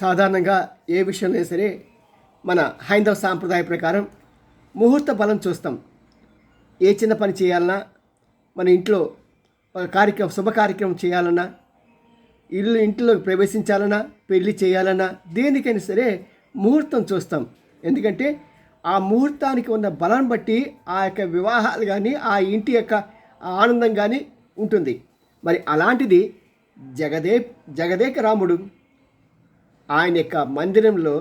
సాధారణంగా ఏ విషయంలో సరే మన హైందవ సాంప్రదాయ ప్రకారం ముహూర్త బలం చూస్తాం. ఏ చిన్న పని చేయాలన్నా మన ఇంట్లో ఒక కార్యక్రమం శుభ కార్యక్రమం చేయాలన్నా ఇల్లు ఇంట్లోకి ప్రవేశించాలన్నా పెళ్ళి చేయాలన్నా దేనికైనా సరే ముహూర్తం చూస్తాం. ఎందుకంటే ఆ ముహూర్తానికి ఉన్న బలం బట్టి ఆ యొక్క వివాహాలు కానీ ఆ ఇంటి యొక్క ఆనందం కానీ ఉంటుంది. మరి అలాంటిది జగదే జగదేక రాముడు ఆయన యొక్క మందిరంలో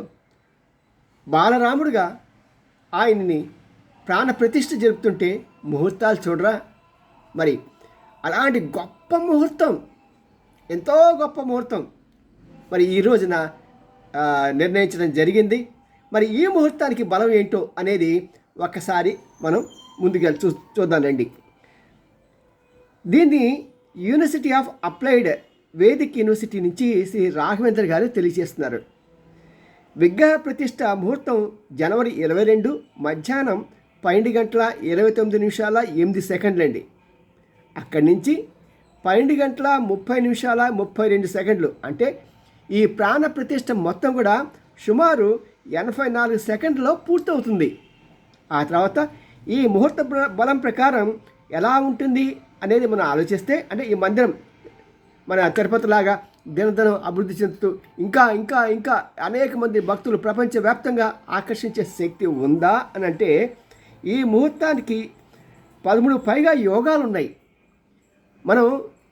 బాలరాముడుగా ఆయన్ని ప్రాణ ప్రతిష్ఠ జరుపుతుంటే ముహూర్తాలు చూడరా? మరి అలాంటి గొప్ప ముహూర్తం ఎంతో గొప్ప ముహూర్తం మరి ఈ రోజున నిర్ణయించడం జరిగింది. మరి ఈ ముహూర్తానికి బలం ఏంటో అనేది ఒక్కసారి మనం ముందుకెళ్ళి చూ చూద్దానండి దీన్ని university of applied Vedic university నుంచి శ్రీ రాఘవేంద్ర గారు తెలియజేస్తున్నారు. విగ్రహ ప్రతిష్ట ముహూర్తం జనవరి ఇరవై రెండు మధ్యాహ్నం పన్నెండు గంటల ఇరవై తొమ్మిది నిమిషాల ఎనిమిది సెకండ్లండి. అక్కడి నుంచి పన్నెండు గంటల ముప్పై నిమిషాల ముప్పై రెండు సెకండ్లు. అంటే ఈ ప్రాణ ప్రతిష్ట మొత్తం కూడా సుమారు ఎనభై నాలుగు సెకండ్లో పూర్తవుతుంది. ఆ తర్వాత ఈ ముహూర్త బల- బలం ప్రకారం ఎలా ఉంటుంది అనేది మనం ఆలోచిస్తే అంటే ఈ మందిరం మన తిరుపతిలాగా దినదినం అభివృద్ధి చెందుతూ ఇంకా ఇంకా ఇంకా అనేక మంది భక్తులు ప్రపంచవ్యాప్తంగా ఆకర్షించే శక్తి ఉందా అని అంటే ఈ ముహూర్తానికి పదమూడు పైగా యోగాలు ఉన్నాయి మనం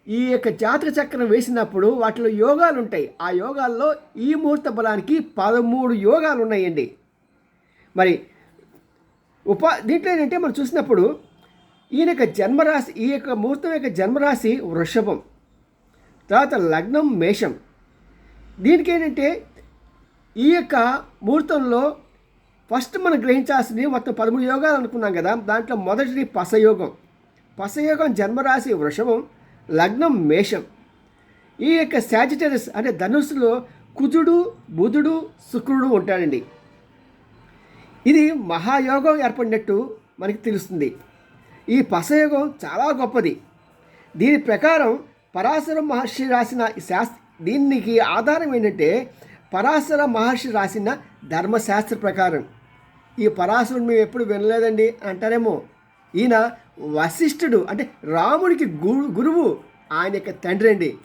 ఈ యొక్క జాతక చక్రం వేసినప్పుడు వాటిలో యోగాలు ఉంటాయి ఆ యోగాల్లో ఈ ముహూర్త బలానికి పదమూడు యోగాలు ఉన్నాయండి మరి ఉపా దీంట్లో ఏంటంటే మనం చూసినప్పుడు ఈయన యొక్క జన్మరాశి ఈ యొక్క ముహూర్తం యొక్క జన్మరాశి వృషభం. తర్వాత లగ్నం మేషం. దీనికి ఏంటంటే ఈ యొక్క ముహూర్తంలో ఫస్ట్ మనం గ్రహించాల్సింది మొత్తం పదమూడు యోగాలు అనుకున్నాం కదా దాంట్లో మొదటిది పసయోగం. పసయోగం జన్మరాశి వృషభం లగ్నం మేషం. ఈ యొక్క సాజిటరస్ అంటే ధనుస్సులో కుజుడు బుధుడు శుక్రుడు ఉంటాడండి ఇది మహాయోగం ఏర్పడినట్టు మనకి తెలుస్తుంది. ఈ పసయోగం చాలా గొప్పది. దీని ప్రకారం పరాశర మహర్షి రాసిన ఈ శాస్త్ర దీనికి ఆధారం ఏంటంటే పరాశర మహర్షి రాసిన ధర్మశాస్త్ర ప్రకారం. ఈ పరాశరుడు మేము ఎప్పుడు వినలేదండి అంటారేమో. ఈయన వశిష్ఠుడు అంటే రాముడికి గురు గురువు ఆయన యొక్క తండ్రి అండి.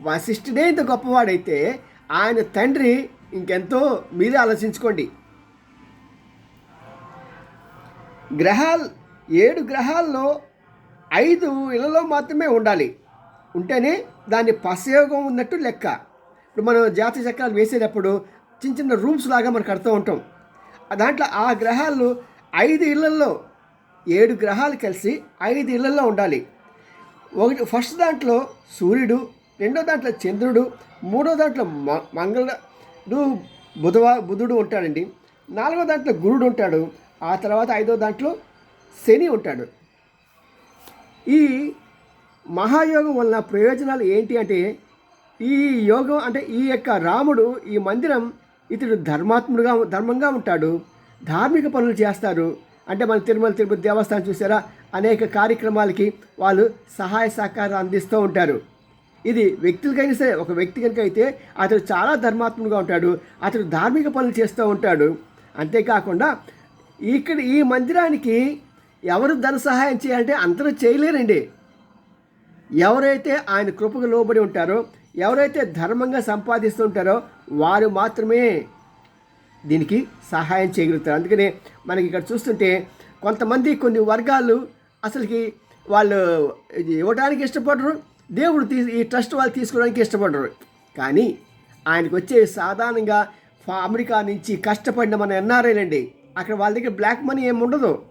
వశిష్ఠుడే ఇంత గొప్పవాడైతే ఆయన తండ్రి ఇంకెంతో మీరే ఆలోచించుకోండి. గ్రహాలు ఏడు గ్రహాల్లో ఐదు ఇళ్ళలో మాత్రమే ఉండాలి. ఉంటేనే దాన్ని పసయోగం ఉన్నట్టు లెక్క. ఇప్పుడు మనం జాతి చక్రాలు వేసేటప్పుడు చిన్న చిన్న రూమ్స్ లాగా మనం కడుతూ ఉంటాం. దాంట్లో ఆ గ్రహాలు ఐదు ఇళ్ళలో ఏడు గ్రహాలు కలిసి ఐదు ఇళ్ళలో ఉండాలి. ఒకటి ఫస్ట్ దాంట్లో సూర్యుడు రెండో దాంట్లో చంద్రుడు మూడో దాంట్లో మ- మంగళుడు బుధవ బుధుడు ఉంటాడండి. నాలుగో దాంట్లో గురుడు ఉంటాడు. ఆ తర్వాత ఐదో దాంట్లో శని ఉంటాడు. ఈ మహాయోగం వలన ప్రయోజనాలు ఏంటి అంటే ఈ యోగం అంటే ఈ యొక్క రాముడు ఈ మందిరం ఇతడు ధర్మాత్ముడుగా ధర్మంగా ఉంటాడు ధార్మిక పనులు చేస్తారు. అంటే మన తిరుమల తిరుపతి దేవస్థానం చూసారా? అనేక కార్యక్రమాలకి వాళ్ళు సహాయ సహకారం అందిస్తూ ఉంటారు. ఇది వ్యక్తులకైనా సరే ఒక వ్యక్తి కనుక అయితే అతడు చాలా ధర్మాత్ముడుగా ఉంటాడు అతడు ధార్మిక పనులు చేస్తూ ఉంటాడు. అంతేకాకుండా ఇక్కడ ఈ మందిరానికి ఎవరు ధన సహాయం చేయాలంటే అందరూ చేయలేరండి. ఎవరైతే ఆయన కృపకు లోబడి ఉంటారో ఎవరైతే ధర్మంగా సంపాదిస్తుంటారో వారు మాత్రమే దీనికి సహాయం చేయగలుగుతారు. అందుకనే మనకి ఇక్కడ చూస్తుంటే కొంతమంది కొన్ని వర్గాలు అసలుకి వాళ్ళు ఇది ఇవ్వడానికి ఇష్టపడరు దేవుడు తీ ఈ ట్రస్ట్ వాళ్ళు తీసుకోవడానికి ఇష్టపడరు. కానీ ఆయనకు వచ్చే సాధారణంగా ఫా- అమెరికా నుంచి కష్టపడిన మన ఎన్ఆర్ఐలండి. అక్కడ వాళ్ళ దగ్గర బ్లాక్ మనీ ఏమి ఉండదు.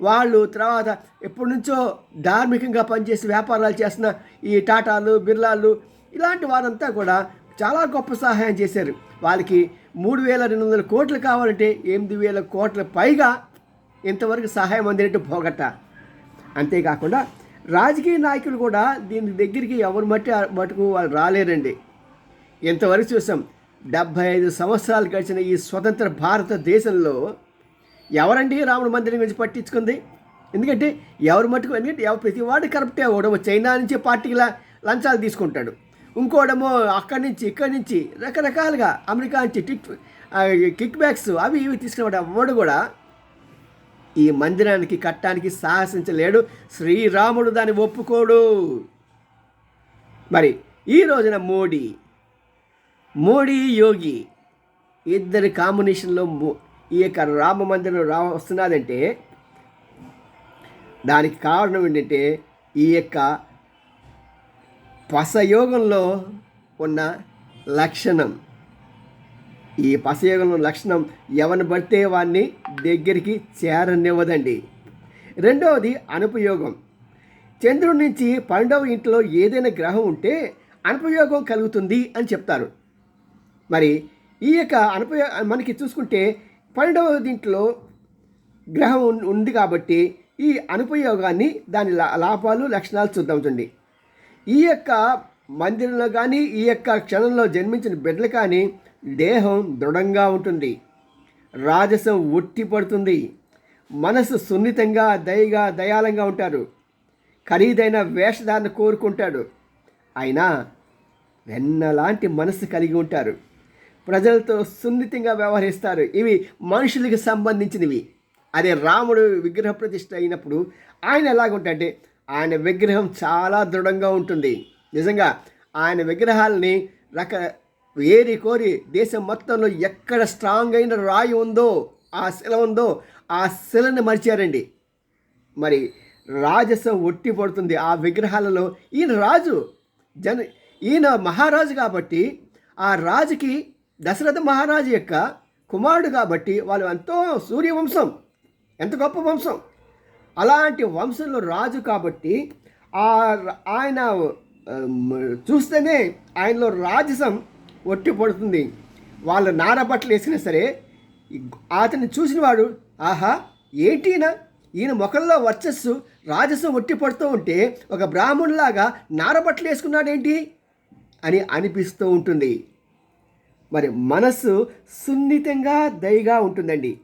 వాళ్ళు తర్వాత ఎప్పటి నుంచో ధార్మికంగా పనిచేసి వ్యాపారాలు చేస్తున్న ఈ టాటాలు బిర్లాలు ఇలాంటి వారంతా కూడా చాలా గొప్ప సహాయం చేశారు. వాళ్ళకి మూడు వేల రెండు వందల కోట్లు కావాలంటే ఎనిమిది వేల కోట్ల పైగా ఇంతవరకు సహాయం అందినట్టు పోగట్ట అంతేకాకుండా రాజకీయ నాయకులు కూడా దీని దగ్గరికి ఎవరు మట్టి మటుకు వాళ్ళు రాలేరండి. ఇంతవరకు చూసాం డెబ్భై ఐదు సంవత్సరాలు గడిచిన ఈ స్వతంత్ర భారతదేశంలో ఎవరండి రాముడు మందిరం గురించి పట్టించుకుంది? ఎందుకంటే ఎవరు మటుకు ఎందుకంటే ఎవరు ప్రతి వాడు కరప్టే అవడం చైనా నుంచి పార్టీలా లంచాలు తీసుకుంటాడు. ఇంకోడేమో అక్కడి నుంచి ఇక్కడి నుంచి రకరకాలుగా అమెరికా నుంచి టిక్ కిక్ బ్యాక్స్ అవి ఇవి తీసుకున్నవాడు అవ్వడు కూడా ఈ మందిరానికి కట్టడానికి సాహసించలేడు. శ్రీరాముడు దాన్ని ఒప్పుకోడు. మరి ఈ రోజున మోడీ మోడీ యోగి ఇద్దరి కాంబినేషన్లో ఈ యొక్క రామ మందిరం రా వస్తున్నదంటే దానికి కారణం ఏంటంటే ఈ యొక్క పసయోగంలో ఉన్న లక్షణం. ఈ పసయోగంలో లక్షణం ఎవరిని పడితే వాడిని దగ్గరికి చేరనివ్వదండి. రెండవది అనుపయోగం. చంద్రుడి నుంచి పన్నెండవ ఇంట్లో ఏదైనా గ్రహం ఉంటే అనుపయోగం కలుగుతుంది అని చెప్తారు. మరి ఈ యొక్క అనుపయో మనకి చూసుకుంటే పన్నెండవ దీంట్లో గ్రహం ఉంది కాబట్టి ఈ అనుపయోగాన్ని దాని లా- లాభాలు లక్షణాలు చూద్దాం చూడండి. ఈ యొక్క మందిరంలో కానీ ఈ యొక్క క్షణంలో జన్మించిన బిడ్డలు కానీ దేహం దృఢంగా ఉంటుంది. రాజసం ఉట్టి పడుతుంది. మనసు సున్నితంగా దయగా దయాళంగా ఉంటారు. ఖరీదైన వేషధారణ కోరుకుంటాడు. అయినా వెన్నలాంటి మనసు కలిగి ఉంటారు. ప్రజలతో సున్నితంగా వ్యవహరిస్తారు. ఇవి మనుషులకు సంబంధించినవి. అదే రాముడు విగ్రహ ప్రతిష్ట అయినప్పుడు ఆయన ఎలాగుంటాడంటే ఆయన విగ్రహం చాలా దృఢంగా ఉంటుంది. నిజంగా ఆయన విగ్రహాలని రక ఏరి కోరి దేశం మొత్తంలో ఎక్కడ స్ట్రాంగ్ అయిన రాయి ఉందో ఆ శిల ఉందో ఆ శిలని మరిచారండి. మరి రాజసం ఒట్టి పడుతుంది ఆ విగ్రహాలలో. ఈయన రాజు. జన ఈయన మహారాజు కాబట్టి ఆ రాజుకి దశరథ మహారాజు యొక్క కుమారుడు కాబట్టి వాళ్ళు ఎంతో సూర్యవంశం ఎంత గొప్ప వంశం. అలాంటి వంశంలో రాజు కాబట్టి ఆ ఆయన చూస్తేనే ఆయనలో రాజసం ఒట్టి పడుతుంది. వాళ్ళు నార బట్టలు వేసినా సరే అతన్ని చూసిన వాడు ఆహా ఏంటినా ఈయన? ముఖంలో వర్చస్సు రాజసం ఒట్టి పడుతూ ఉంటే ఒక బ్రాహ్మణులాగా నారబట్టలు వేసుకున్నాడేంటి? అని అనిపిస్తూ ఉంటుంది. మరి మనస్సు సున్నితంగా దయగా ఉంటుందండి.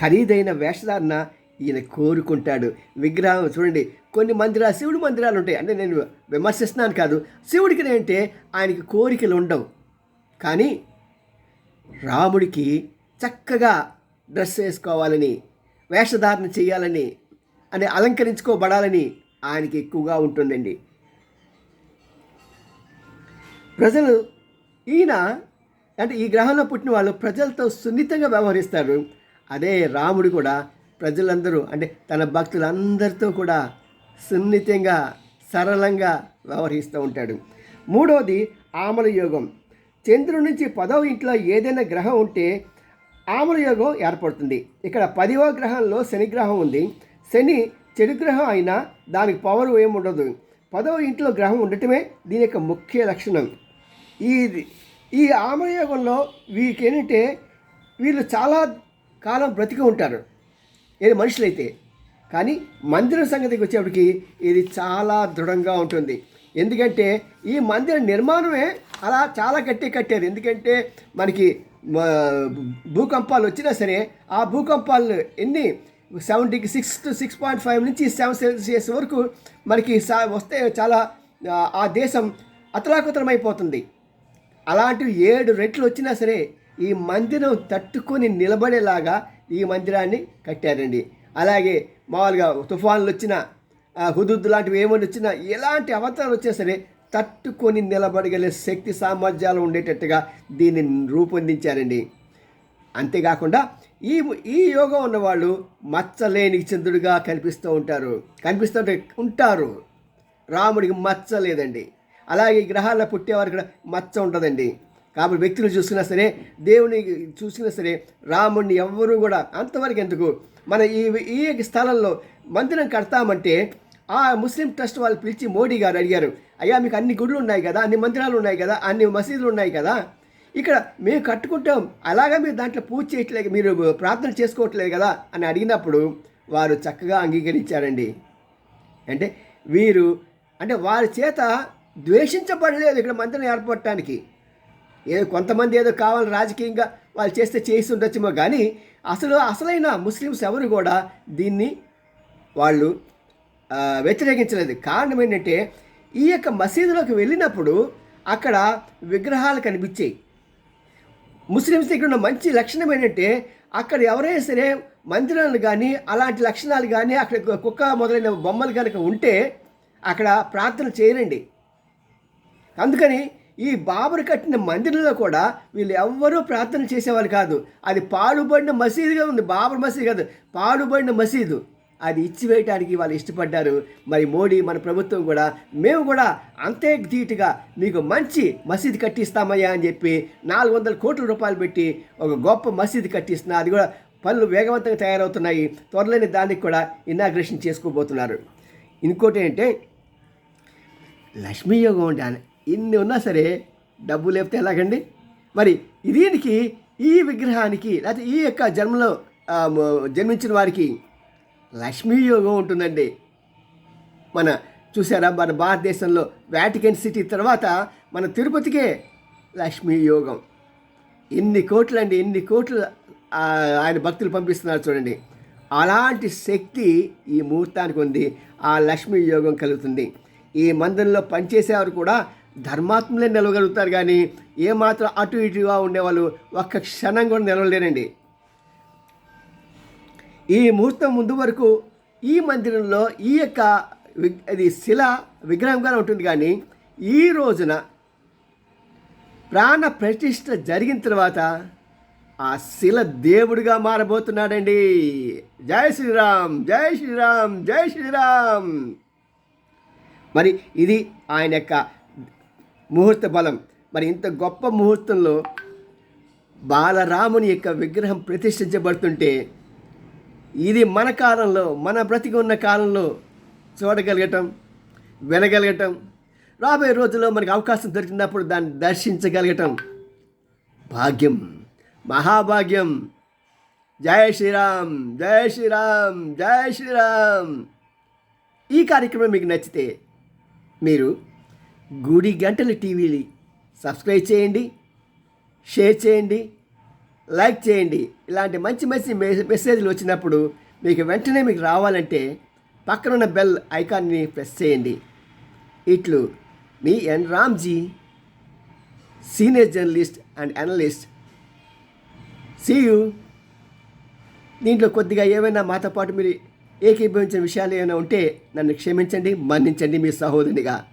ఖరీదైన వేషధారణ ఈయన కోరుకుంటాడు. విగ్రహం చూడండి. కొన్ని మందిరాలు శివుడి మందిరాలు ఉంటాయి. అంటే నేను విమర్శిస్తున్నాను కాదు. శివుడికి ఏంటంటే ఆయనకి కోరికలు ఉండవు. కానీ రాముడికి చక్కగా డ్రెస్ వేసుకోవాలని వేషధారణ చేయాలని అని అలంకరించుకోబడాలని ఆయనకి ఎక్కువగా ఉంటుందండి. ప్రజలు ఈయన అంటే ఈ గ్రహంలో పుట్టిన వాళ్ళు ప్రజలతో సున్నితంగా వ్యవహరిస్తారు. అదే రాముడు కూడా ప్రజలందరూ అంటే తన భక్తులందరితో కూడా సున్నితంగా సరళంగా వ్యవహరిస్తూ ఉంటాడు. మూడవది ఆమల యోగం. చంద్రుడి నుంచి పదవ ఇంట్లో ఏదైనా గ్రహం ఉంటే ఆమల యోగం ఏర్పడుతుంది. ఇక్కడ పదివ గ్రహంలో శని గ్రహం ఉంది. శని చెడు గ్రహం అయినా దానికి పవర్ ఏముండదు పదవ ఇంట్లో గ్రహం ఉండటమే దీని యొక్క ముఖ్య లక్షణం. ఈ ఈ ఆమయోగంలో వీరికి ఏంటంటే వీళ్ళు చాలా కాలం బ్రతికి ఉంటారు. ఏది మనుషులైతే. కానీ మందిరం సంగతికి వచ్చేప్పటికి ఇది చాలా దృఢంగా ఉంటుంది. ఎందుకంటే ఈ మందిర నిర్మాణమే అలా చాలా గట్టి కట్టారు ఎందుకంటే మనకి భూకంపాలు వచ్చినా సరే ఆ భూకంపాలు ఎన్ని? సెవెంటీకి six to six point five నుంచి సెవెన్ సెల్సియస్ వరకు మనకి సా వస్తే చాలా ఆ, ఆ దేశం అతలాకుతలమైపోతుంది. అలాంటివి ఏడు రెట్లు వచ్చినా సరే ఈ మందిరం తట్టుకొని నిలబడేలాగా ఈ మందిరాన్ని కట్టారండి. అలాగే మామూలుగా తుఫాన్లు వచ్చిన హుదుద్దు లాంటివి ఏమైనా వచ్చినా ఎలాంటి అవతారాలు వచ్చినా సరే తట్టుకొని నిలబడగలే శక్తి సామర్థ్యాలు ఉండేటట్టుగా దీన్ని రూపొందించారండి. అంతేకాకుండా ఈ ఈ యోగం ఉన్నవాళ్ళు మచ్చలేని చంద్రుడిగా కనిపిస్తూ ఉంటారు. కనిపిస్తూ ఉంటారు. రాముడికి మచ్చ లేదండి. అలాగే ఈ గ్రహాల్లో పుట్టేవారు కూడా మచ్చ ఉంటుందండి కాబట్టి వ్యక్తులు చూసినా సరే దేవుని చూసినా సరే రాముడిని ఎవ్వరూ కూడా అంతవరకు ఎందుకు? మన ఈ ఈ స్థలంలో మందిరం కడతామంటే ఆ ముస్లిం ట్రస్ట్ వాళ్ళు పిలిచి మోడీ గారు అడిగారు అయ్యా మీకు అన్ని గుడులు ఉన్నాయి కదా అన్ని మందిరాలు ఉన్నాయి కదా అన్ని మసీదులు ఉన్నాయి కదా? ఇక్కడ మేము కట్టుకుంటాం అలాగా మీరు దాంట్లో పూజ చేయట్లేదు మీరు ప్రార్థన చేసుకోవట్లేదు కదా? అని అడిగినప్పుడు వారు చక్కగా అంగీకరించారండి. అంటే వీరు అంటే వారి చేత ద్వేషించబడలేదు ఇక్కడ మందిరం ఏర్పడటానికి. ఏదో కొంతమంది ఏదో కావాలి రాజకీయంగా వాళ్ళు చేస్తే చేసి ఉండొచ్చేమో కానీ అసలు అసలైన ముస్లిమ్స్ ఎవరు కూడా దీన్ని వాళ్ళు వ్యతిరేకించలేదు. కారణం ఏంటంటే ఈ యొక్క మసీదులోకి వెళ్ళినప్పుడు అక్కడ విగ్రహాలు కనిపించాయి. ముస్లిమ్స్ దగ్గర ఉన్న మంచి లక్షణం ఏంటంటే అక్కడ ఎవరైనా సరే మందిరాలు కానీ అలాంటి లక్షణాలు కానీ అక్కడ కుక్క మొదలైన బొమ్మలు కనుక ఉంటే అక్కడ ప్రార్థన చేయరండి అందుకని ఈ బాబరు కట్టిన మందిరంలో కూడా వీళ్ళు ఎవ్వరూ ప్రార్థన చేసేవాళ్ళు కాదు. అది పాడుబడిన మసీదుగా ఉంది. బాబర్ మసీదు కాదు. పాడుబడిన మసీదు. అది ఇచ్చివేయటానికి వాళ్ళు ఇష్టపడ్డారు. మరి మోడీ మన ప్రభుత్వం కూడా మేము కూడా అంతే ధీటుగా మీకు మంచి మసీదు కట్టిస్తామయ్యా అని చెప్పి నాలుగు వందల కోట్ల రూపాయలు పెట్టి ఒక గొప్ప మసీదు కట్టిస్తున్నా అది కూడా పనులు వేగవంతంగా తయారవుతున్నాయి. త్వరలోనే దానికి కూడా ఇనాగ్రేషన్ చేసుకోబోతున్నారు. ఇంకోటి ఏంటంటే లక్ష్మీ యోగం అంటే ఇన్ని ఉన్నా సరే డబ్బు లేపితే ఎలాగండి? మరి దీనికి ఈ విగ్రహానికి లేకపోతే ఈ యొక్క జన్మలో జన్మించిన వారికి లక్ష్మీ యోగం ఉంటుందండి. మన చూసారా మన భారతదేశంలో వాటికన్ సిటీ తర్వాత మన తిరుపతికే లక్ష్మీ యోగం. ఎన్ని కోట్లు అండి ఎన్ని కోట్లు ఆయన భక్తులు పంపిస్తున్నారు చూడండి. అలాంటి శక్తి ఈ ముహూర్తానికి ఉంది ఆ లక్ష్మీ యోగం కలుగుతుంది. ఈ మందిరంలో పనిచేసేవారు కూడా ధర్మాత్ములే నిలవగలుగుతారు కానీ ఏమాత్రం అటు ఇటుగా ఉండేవాళ్ళు ఒక్క క్షణం కూడా నిలవలేరండి. ఈ ముహూర్తం ముందు వరకు ఈ మందిరంలో ఈ యొక్క వి- అది శిల విగ్రహంగానే ఉంటుంది కానీ ఈ రోజున ప్రాణ ప్రతిష్ట జరిగిన తర్వాత ఆ శిల దేవుడిగా మారబోతున్నాడండి. జై శ్రీరామ్ జై శ్రీరామ్ జై శ్రీరామ్. మరి ఇది ఆయన యొక్క ముహూర్త బలం. మరి ఇంత గొప్ప ముహూర్తంలో బాలరాముని యొక్క విగ్రహం ప్రతిష్ఠించబడుతుంటే ఇది మన కాలంలో మన బ్రతికి ఉన్న కాలంలో చూడగలగటం వినగలగటం రాబోయే రోజుల్లో మనకు అవకాశం దొరికినప్పుడు దాన్ని దర్శించగలగటం భాగ్యం మహాభాగ్యం. జై శ్రీరామ్ జయ శ్రీరామ్ జై శ్రీరామ్. ఈ కార్యక్రమం మీకు నచ్చితే మీరు గుడి గంటలు టీవీని సబ్స్క్రైబ్ చేయండి షేర్ చేయండి లైక్ చేయండి. ఇలాంటి మంచి మంచి మె- మెసేజ్లు వచ్చినప్పుడు మీకు వెంటనే మీకు రావాలంటే పక్కనున్న బెల్ ఐకాన్ని ప్రెస్ చేయండి. ఇట్లు మీ N. Ramji senior journalist and analyst. You దీంట్లో కొద్దిగా ఏమైనా మాతో పాటు మీరు ఏకీభవించిన విషయాలు ఏమైనా ఉంటే నన్ను క్షమించండి మన్నించండి మీ సహోదరునిగా.